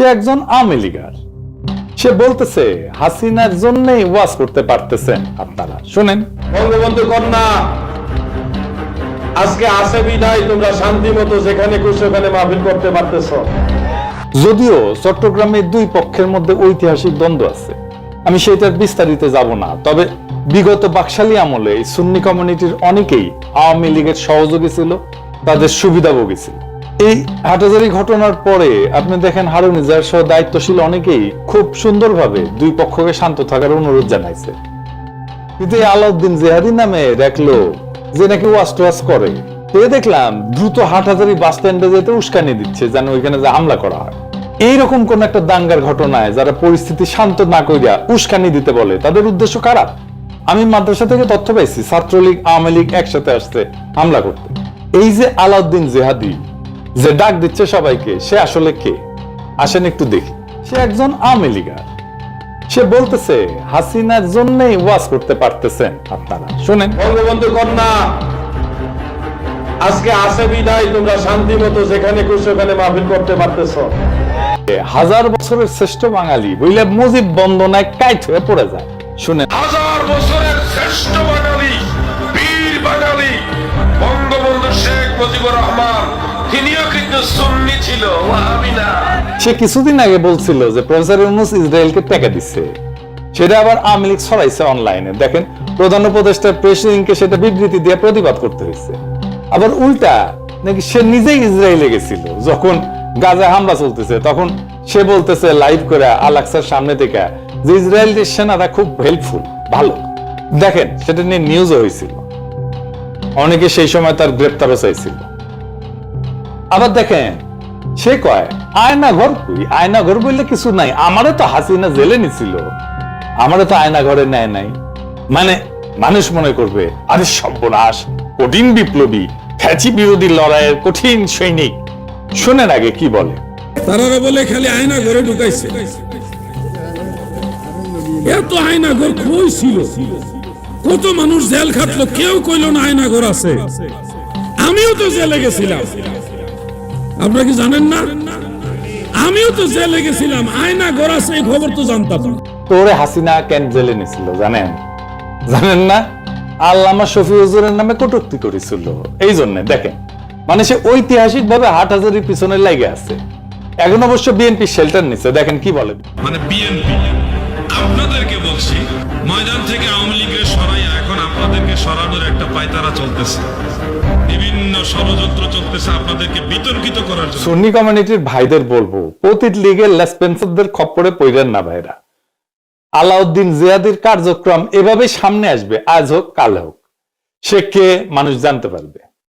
সে একজন আওয়ামী লীগার। সে বলতেছে হাসিনার জন্যই ওয়াজ করতে পারতেছেন আপনারা। শুনেন। বঙ্গবন্ধু কন্যা আজকে আসে বিদায় তোমরা শান্তি মতো যেখানে খুশি ওখানে মাহফিল করতে পারতেছ। যদিও চট্টগ্রামের দুই পক্ষের মধ্যে ঐতিহাসিক দ্বন্দ্ব আছে। আমি সেটার বিস্তারিত যাব না। তবে বিগত বাকশালী আমলে সুন্নি কমিউনিটির অনেকেই আওয়ামী লীগের সহযোগী ছিল তাদের সুবিধাভোগী ছিল। এই হাটাজারি ঘটনার পরে আপনি দেখেন হারুন ইজার সহ দায়িত্বশীল অনেকেই খুব সুন্দরভাবে দুই পক্ষকে শান্ত থাকার অনুরোধ জানাইছে। কিন্তু এই আলাউদ্দিন জেহাদি নামে দেখল যে নাকি ওয়াশ টোয়াশ করে। এ দেখলাম দ্রুত হাটহাজারি বাস স্ট্যান্ডে যেতে উস্কানি দিচ্ছে যেন ওইখানে যে হামলা করা হয়। এইরকম কোন একটা দাঙ্গার ঘটনায় যারা পরিস্থিতি শান্ত না কইরা উস্কানি দিতে বলে, তাদের উদ্দেশ্য খারাপ আমি মাদ্রাসা থেকে তথ্য পাইছি, ছাত্রলীগ, আওয়ামী লীগ একসাথে আসছে হামলা করতে। এই যে আলাউদ্দিন জেহাদি যে ডাক দিচ্ছে সবাইকে সে আসলে কে? আসেন একটু দেখি। সে একজন আওয়ামী লীগার। সে বলতেছে হাসিনার জন্যই ওয়াজ করতে পারতেছেন আপনারা। শুনেন। বঙ্গবন্ধু কন্যা আজকে আসে বিদায় তোমরা শান্তি মতো যেখানে খুশি ওখানে মাহফিল করতে পারতেছ। হাজার বছরের শ্রেষ্ঠ বাঙালি বইলে মুজিব বন্দনায় কাইট হয়ে পড়ে যায়। শুনে হাজার বছরের শ্রেষ্ঠ বাঙালি সে কিছুদিন আগে বলছিল যে প্রফেসর ইউনুস ইসরায়েলকে টাকা দিচ্ছে সেটা আবার আওয়ামী লীগ ছড়াইছে অনলাইনে। দেখেন, প্রধান উপদেষ্টা প্রেসিডেন্টকে সেটা বিবৃতি দিয়ে প্রতিবাদ করতে হয়েছে। আবার উল্টা, নাকি সে নিজেই ইসরায়েলে গেছিল। যখন গাজায় হামলা চলতেছে, তখন সে বলতেছে লাইভ করে আলাক্সার সামনে থেকে যে ইসরায়েলের সেনারা খুব হেল্পফুল ভালো। দেখেন, সেটা নিয়ে নিউজও হয়েছিল। অনেকে সেই সময় তার গ্রেপ্তারও চাইছিল। আবার দেখেন, সে কয় আয়না ঘর কই? আয়না ঘর বললে কিছু নাই। আমারে তো হাসিনা জেলে নিছিল। আমারে তো আয়না ঘরে নেয় নাই। মানে মানুষ মনে করবে, আরে সর্বনাশ, কঠিন বিপ্লবী ফ্যাচি বিরোধী লড়াইয়ের কঠিন সৈনিক। শোনেন আগে কি বলে। তারারা বলে, খালি আয়না ঘরে ঢুকাইছে। এত আয়না ঘর কই ছিল? কত মানুষ জেল খাটলো, কেউ কইল না আয়না ঘর আছে। আমিও তো জেলে গেছিলাম। আপনারা কি জানেন না? আমিও তো জেলে গেছিলাম আয়না আছে এই খবর তো জানতাম। তোরে হাসিনা কেন জেলে নিছিল জানেন? জানেন না? আল্লামা শফি হুজুরের নামে কটূক্তি করেছিল এই জন্য দেখেন। মানে সে ঐতিহাসিক ভাবে হাট হাজারির পিছনে লাগে আছে। এখন অবশ্য বিএনপি শেল্টার নিচ্ছে দেখেন কি বলে। মানে বিএনপি। আপনাদেরকে বলছি, ময়দান থেকে আওয়ামী লীগের সরাইয়া এখন আপনাদেরকে সরানোর একটা পায়তারা চলতেছে। বিভিন্ন ষড়যন্ত্র চলতেছে আপনাদেরকে বিতর্কিত করার জন্য। সুন্নি কমিউনিটির ভাইদের বলব অতীত লীগের লেসপেন্সারদের খপ্পরে পইরেন না ভাইরা। আলাউদ্দিন জিয়াদির কার্যক্রম এভাবে সামনে আসবে, আজ হোক, কাল হোক। সে কে মানুষ জানতে পারবে?